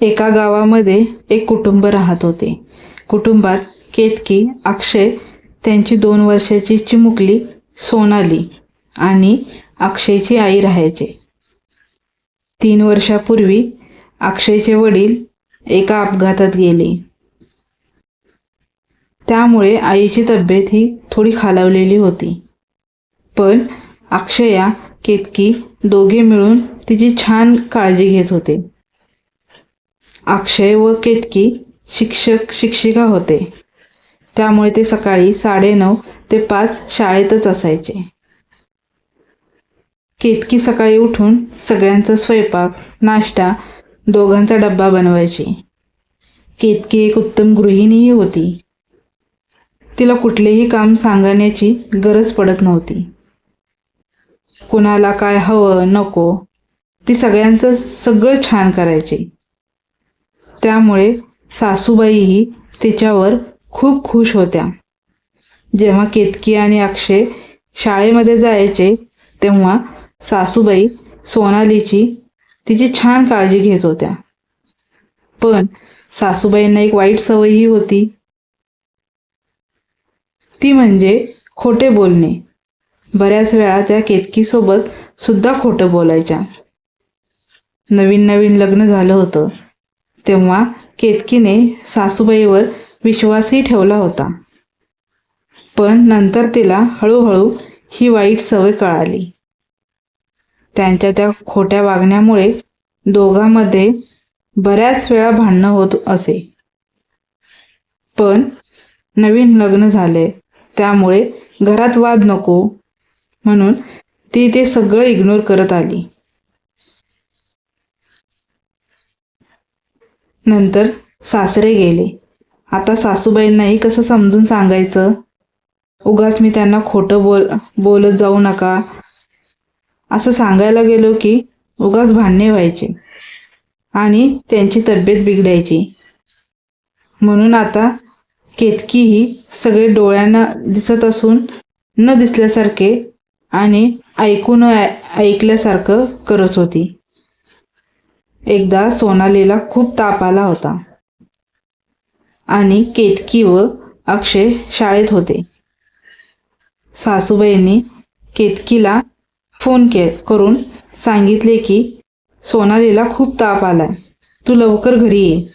एका गावामध्ये एक कुटुंब राहत होते. कुटुंबात केतकी अक्षय त्यांची दोन वर्षाची चिमुकली सोनाली आणि अक्षयची आई राहायचे. तीन वर्षापूर्वी अक्षयचे वडील एका अपघातात गेले. त्यामुळे आईची तब्येत ही थोडी खालावलेली होती. पण अक्षया केतकी दोघे मिळून तिची छान काळजी घेत होते. अक्षय व केतकी शिक्षक शिक्षिका होते. त्यामुळे ते सकाळी साडेनऊ ते पाच शाळेतच असायचे. केतकी सकाळी उठून सगळ्यांचा स्वयंपाक नाश्ता दोघांचा डब्बा बनवायची. केतकी एक उत्तम गृहिणीही होती. तिला कुठलेही काम सांगण्याची गरज पडत नव्हती. कुणाला काय हवं नको ती सगळ्यांचं सगळं छान करायची. त्यामुळे सासूबाईही तिच्यावर खूप खुश होत्या. जेव्हा केतकी आणि अक्षय शाळेमध्ये जायचे तेव्हा सासूबाई सोनालीची तिची छान काळजी घेत होत्या. पण सासूबाईंना एक वाईट सवयही होती. ती म्हणजे खोटे बोलणे. बऱ्याच वेळा त्या केतकीसोबत सुद्धा खोटं बोलायच्या. नवीन नवीन लग्न झालं होतं. तेव्हा केतकीने सासूबाईवर विश्वासही ठेवला होता. पण नंतर तिला हळूहळू ही वाईट सवय कळाली. त्यांच्या त्या खोट्या वागण्यामुळे दोघांमध्ये बऱ्याच वेळा भांडणं होत असे. पण नवीन लग्न झाले त्यामुळे घरात वाद नको म्हणून ती ते सगळं इग्नोर करत आली. नंतर सासरे गेले. आता सासूबाईंनाही कसं समजून सांगायचं? उगाच मी त्यांना खोटं बोल बोलत जाऊ नका. असं सांगायला गेलो की उगाच भांडणे व्हायचे आणि त्यांची तब्येत बिघडायची. म्हणून आता केतकीही सगळे डोळ्यांना दिसत असून न दिसल्यासारखे आणि ऐकून ऐकल्यासारखं करत होती. एकदा सोनालीला खूप ताप आला होता. आणि केतकी व अक्षय शाळेत होते. सासूबाईंनी केतकीला फोन के करून सांगितले की सोनालीला खूप ताप आलाय. तू लवकर घरी ये.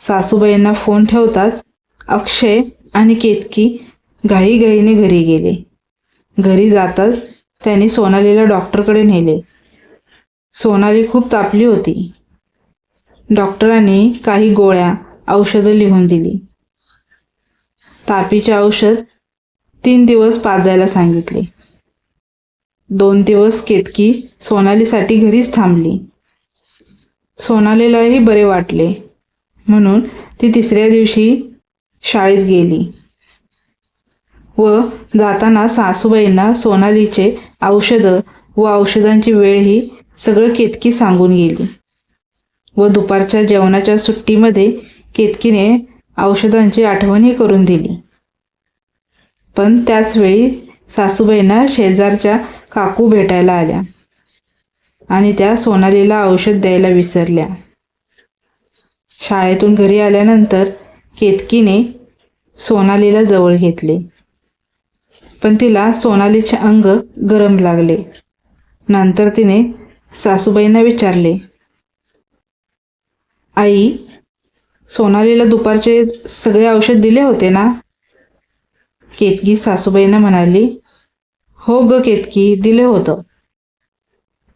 सासूबाईंना फोन ठेवताच अक्षय आणि केतकी घाईघाईने घरी गेले. घरी जाताच त्यांनी सोनालीला डॉक्टरकडे नेले. सोनाली खूप तापली होती. डॉक्टरांनी काही गोळ्या औषधं लिहून दिली. तापीचे औषध तीन दिवस पाजायला सांगितले. दोन दिवस केतकी सोनालीसाठी घरीच थांबली. सोनालीलाही बरे वाटले. म्हणून ती तिसऱ्या दिवशी शाळेत गेली. व जाताना सासूबाईंना सोनालीचे औषधं व औषधांची वेळही सगळं केतकी सांगून गेली. व दुपारच्या जेवणाच्या सुट्टीमध्ये केतकीने औषधांची आठवणही करून दिली. पण त्याचवेळी सासूबाईंना शेजारच्या काकू भेटायला आल्या आणि त्या सोनालीला औषध द्यायला विसरल्या. शाळेतून घरी आल्यानंतर केतकीने सोनालीला जवळ घेतले. पण तिला सोनालीचे अंग गरम लागले. नंतर तिने सासूबाईंना विचारले आई सोनालीला दुपारचे सगळे औषध दिले होते ना? केतकी सासूबाईंना म्हणाली हो ग केतकी दिले होतं.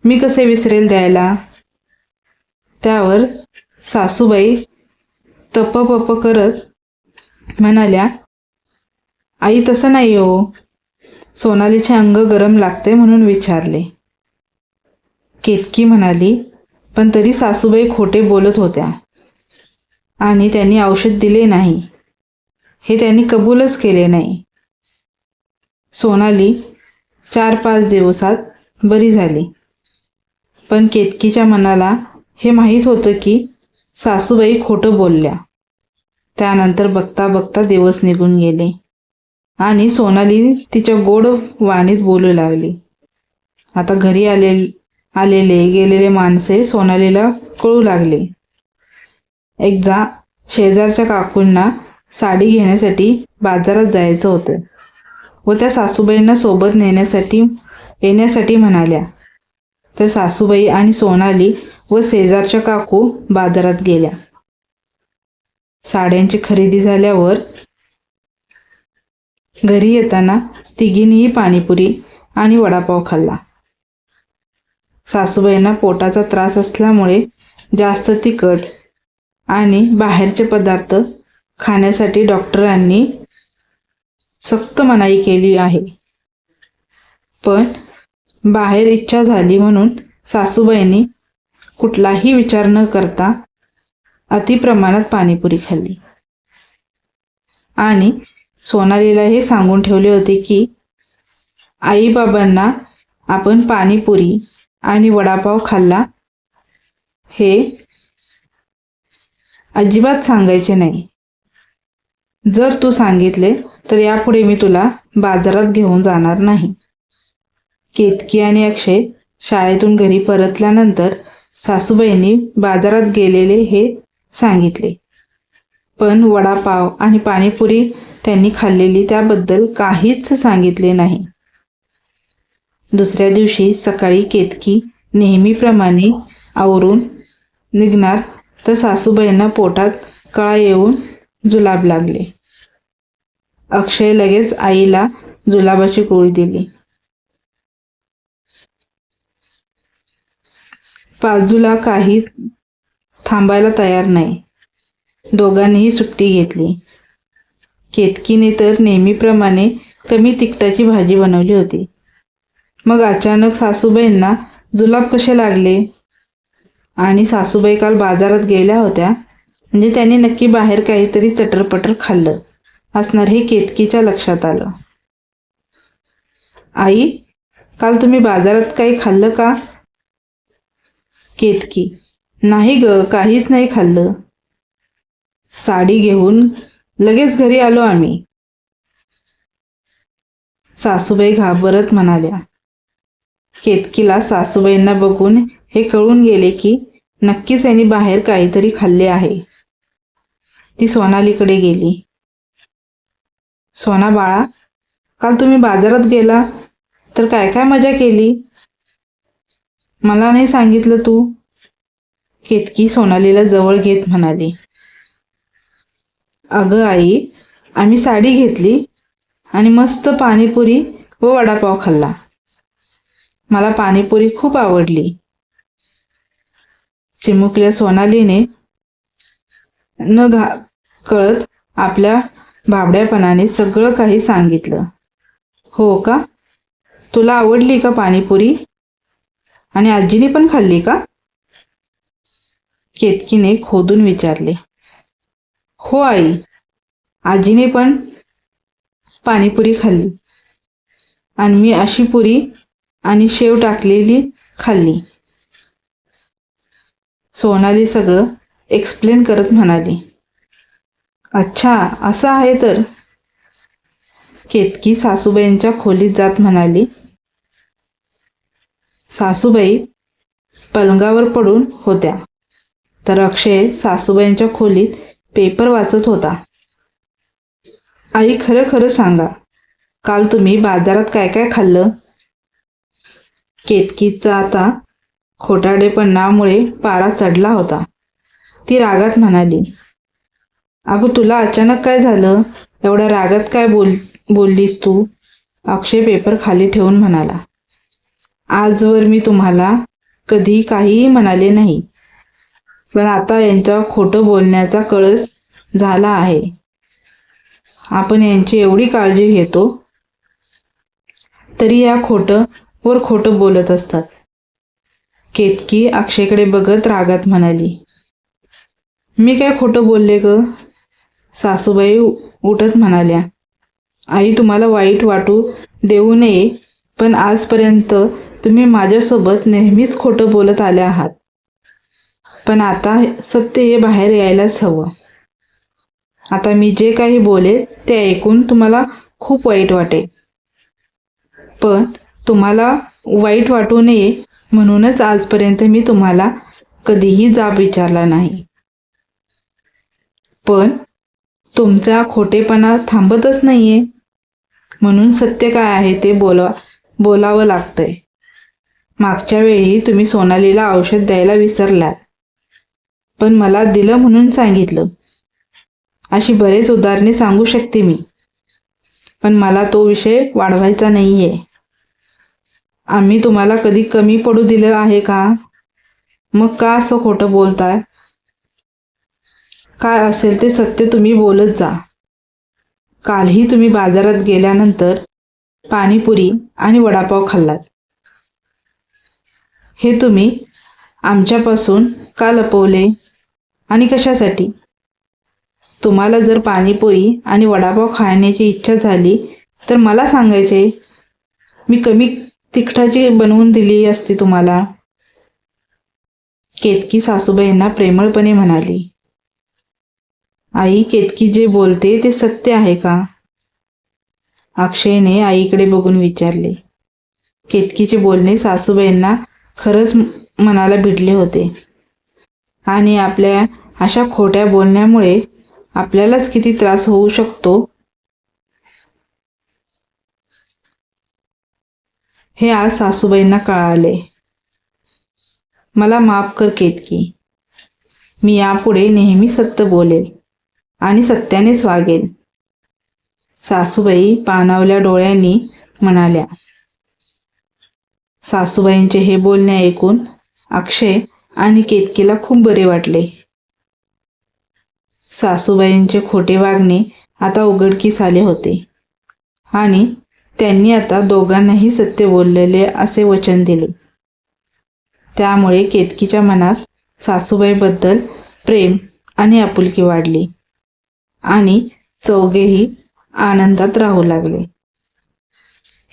मी कसे विसरेल द्यायला? त्यावर सासूबाई तप पप करत म्हणाल्या आई तसं नाही हो. सोनालीचे अंग गरम लागते म्हणून विचारले. केतकी म्हणाली पण तरी सासूबाई खोटे बोलत होत्या आणि त्यांनी औषध दिले नाही. हे त्यांनी कबूलच केले नाही. सोनाली चार पाच दिवसात बरी झाली. पण केतकीच्या मनाला हे माहीत होतं की सासूबाई खोटं बोलल्या. त्यानंतर बघता बघता दिवस निघून गेले आणि सोनाली तिच्या गोड वाणीत बोलू लागली. आता घरी आले आलेले गेलेले माणसे सोनालीला कळू लागले. एकदा शेजारच्या काकूंना साडी घेण्यासाठी बाजारात जायचं होतं व त्या सासूबाईंना सोबत नेण्यासाठी येण्यासाठी म्हणाल्या. तर सासूबाई आणि सोनाली व शेजारच्या काकू बाजारात गेल्या. साड्यांची खरेदी झाल्यावर घरी येताना तिघींनीही पाणीपुरी आणि वडापाव खाल्ला. सासूबाईंना पोटाचा त्रास असल्यामुळे जास्त तिखट आणि बाहेरचे पदार्थ खाण्यासाठी डॉक्टरांनी सक्त मनाई केली आहे. पण बाहेर इच्छा झाली म्हणून सासूबाईंनी कुठलाही विचार न करता अतिप्रमाणात पाणीपुरी खाल्ली. आणि सोनालीला हे सांगून ठेवले होते की आईबाबांना आपण पाणीपुरी आणि वडापाव खाल्ला. हे अजिबात सांगायचे नाही. जर तू सांगितले तर यापुढे मी तुला बाजारात घेऊन जाणार नाही. केतकी आणि अक्षय शाळेतून घरी परतल्यानंतर सासूबाईंनी बाजारात गेलेले हे सांगितले. पण वडापाव आणि पाणीपुरी त्यांनी खाल्लेली त्याबद्दल काहीच सांगितले नाही. दुसऱ्या दिवशी सकाळी केतकी नेहमीप्रमाणे आवरून निघणार तर सासूबाईंना पोटात कळा येऊन जुलाब लागले. अक्षय लगेच आईला जुलाबाची गोळी दिली. बाजूला काही थांबायला तयार नाही. दोघांनीही सुट्टी घेतली. केतकीने तर नेहमीप्रमाणे कमी तिखटाची भाजी बनवली होती. मग अचानक सासूबाईंना जुलाब कसे लागले? आणि सासूबाई काल बाजारात गेल्या होत्या म्हणजे त्यांनी नक्की बाहेर काहीतरी चटरपटर खाल्लं असणार हे केतकीच्या लक्षात आलं. आई काल तुम्ही बाजारात काही खाल्लं का? केतकी नाही ग काहीच नाही खाल्लं. साडी घेऊन लगेच घरी आलो आम्ही. सासूबाई घाबरत म्हणाल्या केतकीला सासूबाईंना बघून हे कळून गेले की नक्कीच यांनी बाहेर काहीतरी खाल्ले आहे. ती सोनालीकडे गेली. सोना बाळा काल तुम्ही बाजारात गेला तर काय काय मजा केली? मला नाही सांगितलं तू. केतकी सोनालीला जवळ घेत म्हणाली. अगं आई आम्ही साडी घेतली आणि मस्त पाणीपुरी व वडापाव खाल्ला. मला पाणीपुरी खूप आवडली. चिमुकल्या सोनालीने न घा कळत आपल्या बाबड्यापणाने सगळं काही सांगितलं. हो का? तुला आवडली का पाणीपुरी? आणि आजीने पण खाल्ली का? केतकीने खोदून विचारले. हो आई आजीने पण पाणीपुरी खाल्ली. आणि मी अशी पुरी आणि शेव टाकलेली खाल्ली. सोनाली सगळं एक्सप्लेन करत म्हणाली अच्छा असं आहे तर. केतकी सासूबाईंच्या खोलीत जात म्हणाली सासूबाई पलंगावर पडून होत्या. तर अक्षय सासूबाईंच्या खोलीत पेपर वाचत होता. आई खरं खरं सांगा काल तुम्ही बाजारात काय काय खाल्लं? केतकीचा आता खोटाडेपणामुळे पारा चढला होता. ती रागात म्हणाली अगं तुला अचानक काय झालं? एवढ्या रागात काय बोल बोललीस तू? अक्षय पेपर खाली ठेवून म्हणाला आजवर मी तुम्हाला कधी काहीही म्हणाले नाही पण आता यांच्या खोटं बोलण्याचा कळस झाला आहे. आपण यांची एवढी काळजी घेतो तरी या खोटं वर खोटं बोलत असतात. केतकी अक्षयकडे बघत रागात म्हणाली मी काय खोटं बोलले ग? सासूबाई उठत म्हणाल्या आई तुम्हाला वाईट वाटू देऊ नये पण आजपर्यंत तुम्ही माझ्यासोबत नेहमीच खोटं बोलत आल्या आहात. पण आता सत्य हे बाहेर यायलाच हवं. आता मी जे काही बोले ते ऐकून तुम्हाला खूप वाईट वाटेल. पण तुम्हाला वाईट वाटू नये म्हणूनच आजपर्यंत मी तुम्हाला कधीही जाब विचारला नाही. पण तुमचा खोटेपणा थांबतच नाहीये. म्हणून सत्य काय आहे ते बोला बोलावं लागतंय. मागच्या वेळी तुम्ही सोनालीला औषध द्यायला विसरलात. पण मला दिलं म्हणून सांगितलं. अशी बरेच उदाहरणे सांगू शकते मी. पण मला तो विषय वाढवायचा नाहीये. आम्ही तुम्हाला कधी कमी पडू दिलं आहे का? मग का असं खोटं बोलताय? काय असेल ते सत्य तुम्ही बोलत जा. कालही तुम्ही बाजारात गेल्यानंतर पाणीपुरी आणि वडापाव खाल्लात. हे तुम्ही आमच्यापासून का लपवले? आणि कशासाठी? तुम्हाला जर पाणीपुरी आणि वडापाव खाण्याची इच्छा झाली तर मला सांगायचे मी कमी तिखटाची बनवून दिली असती तुम्हाला? केतकी सासूबाईंना प्रेमळपणे म्हणाली. आई केतकी जे बोलते ते सत्य आहे का? अक्षयने आईकडे बघून विचारले. केतकीचे बोलणे सासूबाईंना खरंच मनाला भिडले होते. आणि आपल्या अशा खोट्या बोलण्यामुळे आपल्यालाच किती त्रास होऊ शकतो हे आज सासूबाईंना कळाले. मला माफ कर केतकी. मी यापुढे नेहमी सत्य बोलेल आणि सत्यानेच वागेल. सासूबाई पाणावल्या डोळ्यांनी म्हणाल्या. सासूबाईंचे हे बोलणे ऐकून अक्षय आणि केतकीला खूप बरे वाटले. सासूबाईंचे खोटे वागणे आता उघडकीस आले होते आणि त्यांनी आता दोघांनाही सत्य बोललेले असे वचन दिले. त्यामुळे केतकीच्या मनात सासूबाईबद्दल प्रेम आणि आपुलकी वाढली आणि चौघेही आनंदात राहू लागले.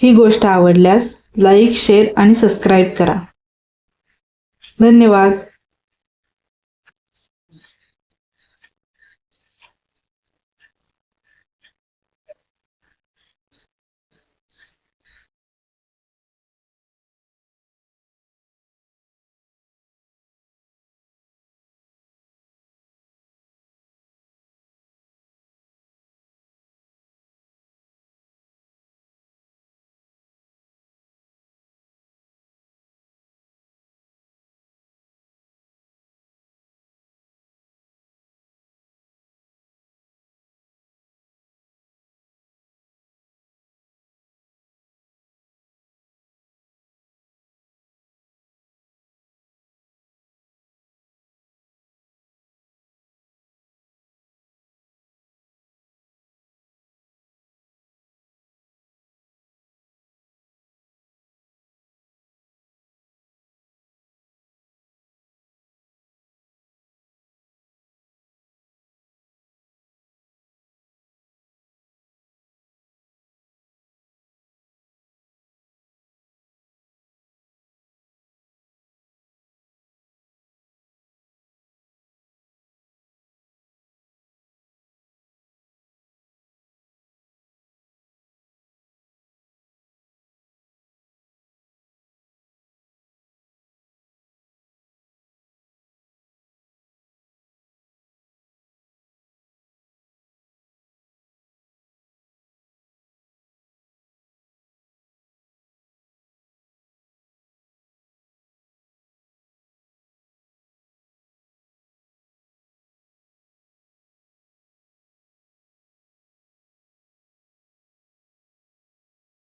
ही गोष्ट आवडल्यास लाईक शेअर आणि सबस्क्राईब करा. धन्यवाद.